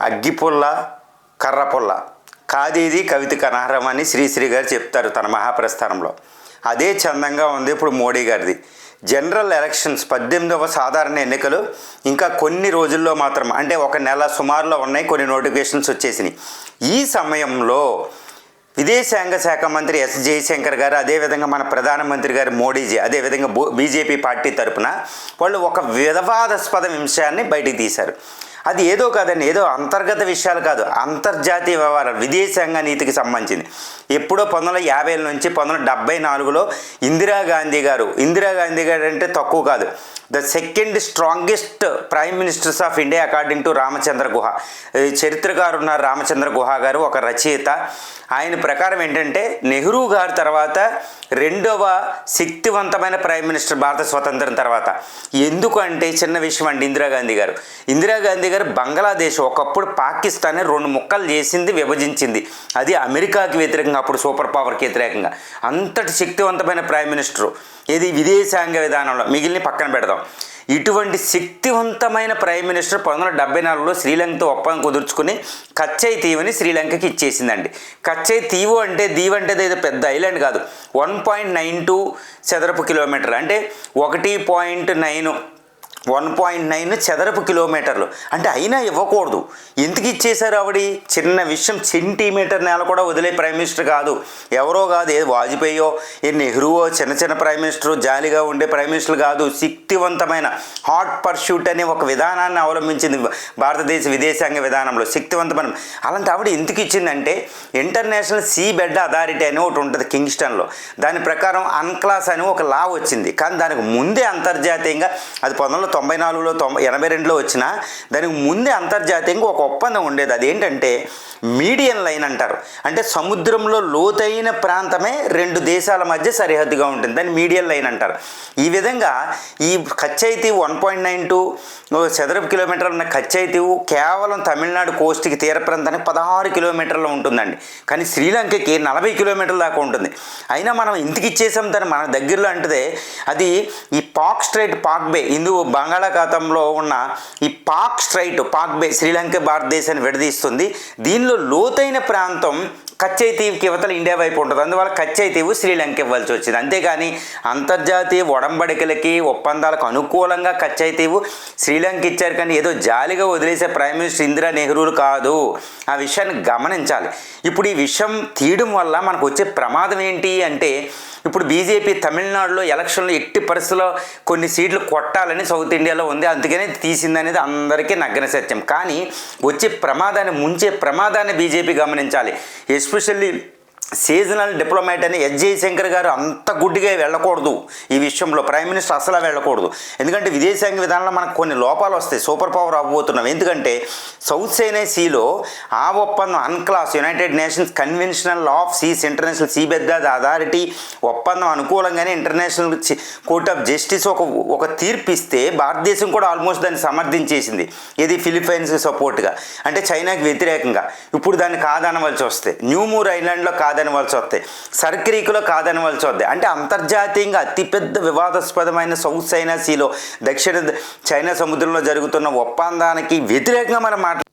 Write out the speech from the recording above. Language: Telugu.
అగ్గిపుల్ల కర్రపుల్ల. కాదేది కవితకు అనర్హం అని శ్రీశ్రీ గారు చెప్తారు తన మహాప్రస్థానంలో. అదే చందంగా ఉంది ఇప్పుడు మోడీ గారిది. జనరల్ ఎలక్షన్స్ పద్దెనిమిదవ సాధారణ ఎన్నికలు ఇంకా కొన్ని రోజుల్లో మాత్రం అంటే ఒక నెల సుమారులో ఉన్నాయి కొన్ని నోటిఫికేషన్స్ వచ్చేసినాయి. ఈ సమయంలో విదేశాంగ శాఖ మంత్రి ఎస్ జయశంకర్ గారు అదేవిధంగా మన ప్రధానమంత్రి గారు మోడీజీ అదేవిధంగా బో బీజేపీ పార్టీ తరపున వాళ్ళు ఒక వివాదాస్పద అంశాన్ని బయటికి తీశారు. అది ఏదో కాదండి ఏదో అంతర్గత విషయాలు కాదు అంతర్జాతీయ వ్యవహారాలు విదేశాంగ నీతికి సంబంధించింది. ఎప్పుడో పంతొమ్మిది వందల యాభై నుంచి పంతొమ్మిది వందల డెబ్బై నాలుగులో ఇందిరాగాంధీ గారు ఇందిరాగాంధీ గారు అంటే తక్కువ కాదు the second strongest prime ministers of India according to Ramachandra Guha. చరిత్రకారు ఉన్నారు రామచంద్ర గుహ గారు ఒక రచయిత. ఆయన ప్రకారం ఏంటంటే నెహ్రూ గారు తర్వాత రెండవ శక్తివంతమైన ప్రైమ్ మినిస్టర్ భారత స్వతంత్రం తర్వాత. ఎందుకు అంటే చిన్న విషయం అండి ఇందిరాగాంధీ గారు. ఇందిరాగాంధీ గారు బంగ్లాదేశ్ ఒకప్పుడు పాకిస్తాన్ని రెండు ముక్కలు చేసింది విభజించింది. అది అమెరికాకి వ్యతిరేకంగా అప్పుడు సూపర్ పవర్కి వ్యతిరేకంగా. అంతటి శక్తివంతమైన ప్రైమ్ మినిస్టరు. ఇది విదేశాంగ విధానంలో మిగిలిన పక్కన పెడదాం. ఇటువంటి శక్తివంతమైన ప్రైమ్ మినిస్టర్ పంతొమ్మిది వందల డెబ్బై నాలుగులో శ్రీలంకతో ఒప్పందం కుదుర్చుకుని కచ్చై తీవని శ్రీలంకకి ఇచ్చేసిందండి. కచ్చై తీవు అంటే దీవు అంటే ఏదో పెద్ద ఐలాండ్ కాదు. వన్ పాయింట్ నైన్ టూ చదరపు కిలోమీటర్. అంటే ఒకటి point nine one point nine చదరపు కిలోమీటర్లు. అంటే అయినా ఇవ్వకూడదు. ఎందుకు ఇచ్చేశారు ఆవిడ? చిన్న విషయం సెంటీమీటర్ నేల కూడా వదిలే ప్రైమ్ మినిస్టర్ కాదు. ఎవరో కాదు ఏ వాజ్పేయో ఏ నెహ్రూవో చిన్న చిన్న ప్రైమ్ మినిస్టర్ జాలిగా ఉండే ప్రైమ్ మినిస్టర్ కాదు శక్తివంతమైన హాట్ పర్ష్యూట్ అనే ఒక విధానాన్ని అవలంబించింది భారతదేశ విదేశాంగ విధానంలో శక్తివంతమైన. అలాంటి ఆవిడ ఎందుకు ఇచ్చిందంటే ఇంటర్నేషనల్ సీ బెడ్ అథారిటీ అని ఒకటి ఉంటుంది కింగ్స్టన్లో. దాని ప్రకారం అన్క్లాస్ అని ఒక లా వచ్చింది. కానీ దానికి ముందే అంతర్జాతీయంగా అది పంతొమ్మిది తొంభై నాలుగులో తొంభై ఎనభై రెండులో వచ్చిన దానికి ముందే అంతర్జాతీయంగా ఒక ఒప్పందం ఉండేది. అదేంటంటే మీడియన్ లైన్ అంటారు. అంటే సముద్రంలో లోతైన ప్రాంతమే రెండు దేశాల మధ్య సరిహద్దుగా ఉంటుంది దాన్ని మీడియన్ లైన్ అంటారు. ఈ విధంగా ఈ కచ్చైతీ వన్ పాయింట్ నైన్ టూ చదరపు కిలోమీటర్లు ఉన్న కచ్చైతీవు కేవలం తమిళనాడు కోస్ట్కి తీర ప్రాంతానికి పదహారు కిలోమీటర్లు ఉంటుందండి. కానీ శ్రీలంకకి నలభై కిలోమీటర్ల దాకా ఉంటుంది. అయినా మనం ఇంటికి ఇచ్చేసాం దాన్ని మన దగ్గరలో అంటే అది ఈ పాక్ స్ట్రైట్ పాక్ బే ఇందు బంగాళాఖాతంలో ఉన్న ఈ Palk Strait Palk Bay Sri Lanka భారతదేశాన్ని విడదీస్తుంది. దీనిలో లోతైన ప్రాంతం కచ్చై తీవ్కి యువతల ఇండియా వైపు ఉంటుంది. అందువల్ల కచ్చై తీవు శ్రీలంక ఇవ్వాల్సి వచ్చింది. అంతేగాని అంతర్జాతీయ ఒడంబడికలకి ఒప్పందాలకు అనుకూలంగా కచ్చై తీవు శ్రీలంక ఇచ్చారు కానీ ఏదో జాలిగా వదిలేసే ప్రైమ్ మినిస్టర్ ఇందిరా నెహ్రూలు కాదు. ఆ విషయాన్ని గమనించాలి. ఇప్పుడు ఈ విషయం తీయడం వల్ల మనకు వచ్చే ప్రమాదం ఏంటి అంటే ఇప్పుడు బీజేపీ తమిళనాడులో ఎలక్షన్లో ఎట్టి పరిస్థితుల్లో కొన్ని సీట్లు కొట్టాలని సౌత్ ఇండియాలో ఉంది. అందుకనే తీసిందనేది అందరికీ నగ్న సత్యం. కానీ వచ్చే ప్రమాదాన్ని ముంచే ప్రమాదాన్ని బీజేపీ గమనించాలి. എസ്പെഷ്യലി సీజనల్ డిప్లొమాట్ అని ఎస్ జయశంకర్ గారు అంత గుడ్డిగా వెళ్ళకూడదు ఈ విషయంలో. ప్రైమ్ మినిస్టర్ అసలు వెళ్ళకూడదు. ఎందుకంటే విదేశాంగ విధానంలో మనకు కొన్ని లోపాలు వస్తాయి. సూపర్ పవర్ అవ్వబోతున్నాం. ఎందుకంటే సౌత్ చైనా సీలో ఆ ఒప్పందం UNCLOS United Nations conventional law of seas international sea bed authority ఒప్పందం అనుకూలంగానే ఇంటర్నేషనల్ కోర్ట్ ఆఫ్ జస్టిస్ ఒక ఒక తీర్పు ఇస్తే భారతదేశం కూడా ఆల్మోస్ట్ దాన్ని సమర్థించేసింది. ఇది ఫిలిప్పైన్స్ సపోర్ట్గా అంటే చైనాకి వ్యతిరేకంగా. ఇప్పుడు దాన్ని కాదనవలసి వస్తే. న్యూమూర్ ఐలాండ్లో కాదు కాదనవలసి వస్తాయి. సర్క్రీకులో కాదనవలసి వస్తాయి. అంటే అంతర్జాతీయంగా అతిపెద్ద వివాదాస్పదమైన సౌత్ చైనా సీలో దక్షిణ చైనా సముద్రంలో జరుగుతున్న ఒప్పందానికి వ్యతిరేకంగా మనం మాట్లాడుతున్నాం.